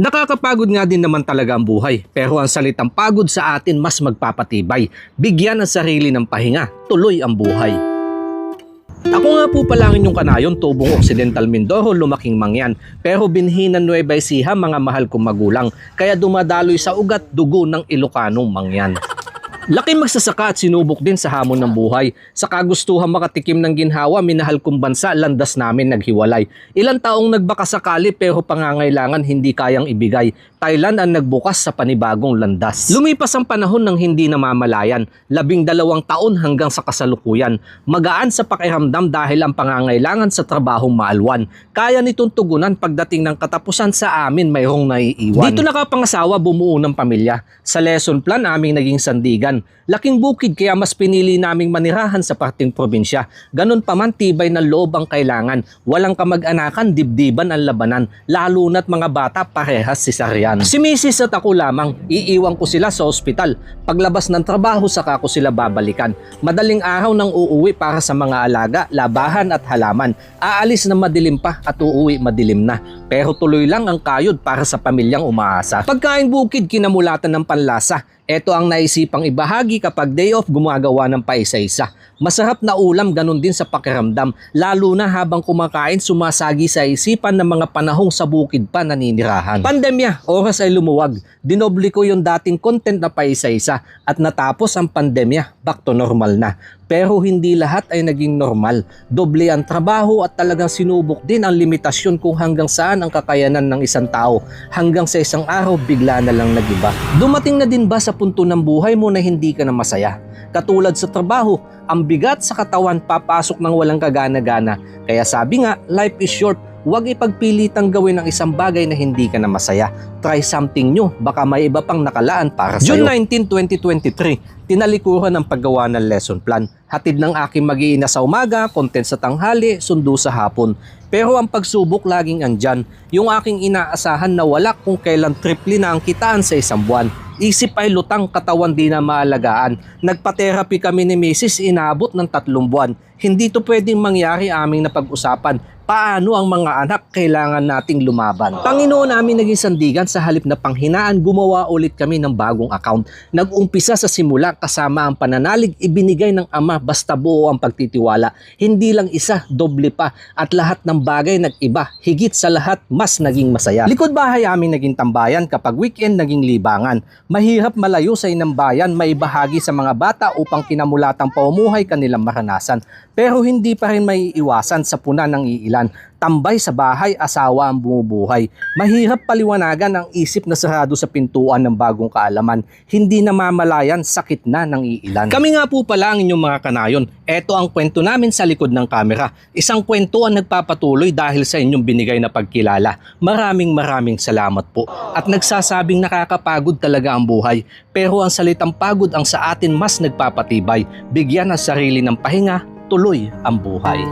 Nakakapagod nga din naman talaga ang buhay, pero ang salitang pagod sa atin mas magpapatibay. Bigyan ang sarili ng pahinga, tuloy ang buhay. Ako nga po pala ang inyong kanayon, tubong Occidental Mindoro, lumaking mangyan. Pero binhinan Nueva Ecija, mga mahal kong magulang, kaya dumadaloy sa ugat dugo ng Ilocanong mangyan. Laki magsasaka at sinubok din sa hamon ng buhay. Sa kagustuhan makatikim ng ginhawa, minahal kong bansa, landas namin naghiwalay. Ilang taong nagbakasakali pero pangangailangan hindi kayang ibigay. Thailand ang nagbukas sa panibagong landas. Lumipas ang panahon ng hindi namamalayan, labing dalawang taon hanggang sa kasalukuyan. Magaan sa pakiramdam dahil ang pangangailangan sa trabahong maalwan. Kaya nitong tugunan pagdating ng katapusan sa amin mayroong naiiwan. Dito nakapangasawa bumuo ng pamilya. Sa lesson plan aming naging sandigan. Laking bukid kaya mas pinili naming manirahan sa parting probinsya. Ganon pa man tibay ng loob ang kailangan. Walang kamag-anakan, dibdiban ang labanan. Lalo na't mga bata parehas si Sarian. Si Mrs. at ako lamang, iiwan ko sila sa ospital. Paglabas ng trabaho saka ko sila babalikan. Madaling araw nang uuwi para sa mga alaga, labahan at halaman. Aalis na madilim pa at uuwi madilim na. Pero tuloy lang ang kayod para sa pamilyang umaasa. Pagkain bukid kinamulatan ng panlasa. Ito ang naisipang ibahagi kapag day off gumagawa ng paisa-isa. Masarap na ulam ganun din sa pakiramdam, lalo na habang kumakain sumasagi sa isipan ng mga panahong sa bukid pa naninirahan. Pandemya, oras ay lumuwag. Dinoble ko yung dating content na paisa-isa at natapos ang pandemya, back to normal na. Pero hindi lahat ay naging normal. Doble ang trabaho at talagang sinubok din ang limitasyon kung hanggang saan ang kakayanan ng isang tao. Hanggang sa isang araw bigla na lang nagiba. Dumating na din ba sa punto ng buhay mo na hindi ka na masaya? Katulad sa trabaho, ang bigat sa katawan papasok ng walang kagana-gana. Kaya sabi nga, life is short. Huwag ipagpilitang gawin ang isang bagay na hindi ka na masaya. Try something new, baka may iba pang nakalaan para sa'yo. June 19, 2023, tinalikuran ang paggawa ng lesson plan. Hatid ng aking mag-iina sa umaga, content sa tanghali, sundo sa hapon. Pero ang pagsubok laging andyan. Yung aking inaasahan na wala kung kailan triple na ang kitaan sa isang buwan. Isip ay lutang, katawan di na maalagaan. Nagpa-therapy kami ni Mrs. inabot ng tatlong buwan. Hindi to pwedeng mangyari aming napag-usapan. Paano ang mga anak kailangan nating lumaban? Panginoon namin naging sandigan sa halip na panghinaan, gumawa ulit kami ng bagong account. Nag-umpisa sa simula kasama ang pananalig ibinigay ng Ama basta buo ang pagtitiwala. Hindi lang isa, doble pa at lahat ng bagay nag-iba. Higit sa lahat, mas naging masaya. Likod bahay aming naging tambayan kapag weekend naging libangan. Mahirap malayo sa inang bayan, may bahagi sa mga bata upang kinamulatang paumuhay kanilang maranasan. Pero hindi pa rin may iwasan sa puna ng iilan. Tambay sa bahay, asawa ang bumubuhay. Mahirap paliwanagan ang isip na sarado sa pintuan ng bagong kaalaman. Hindi namamalayan, sakit na ng iilan. Kami nga po pala ang inyong mga kanayon. Ito ang kwento namin sa likod ng kamera. Isang kwento ang nagpapatuloy dahil sa inyong binigay na pagkilala. Maraming maraming salamat po. At nagsasabing nakakapagod talaga ang buhay. Pero ang salitang pagod ang sa atin mas nagpapatibay. Bigyan ng sarili ng pahinga, tuloy ang buhay.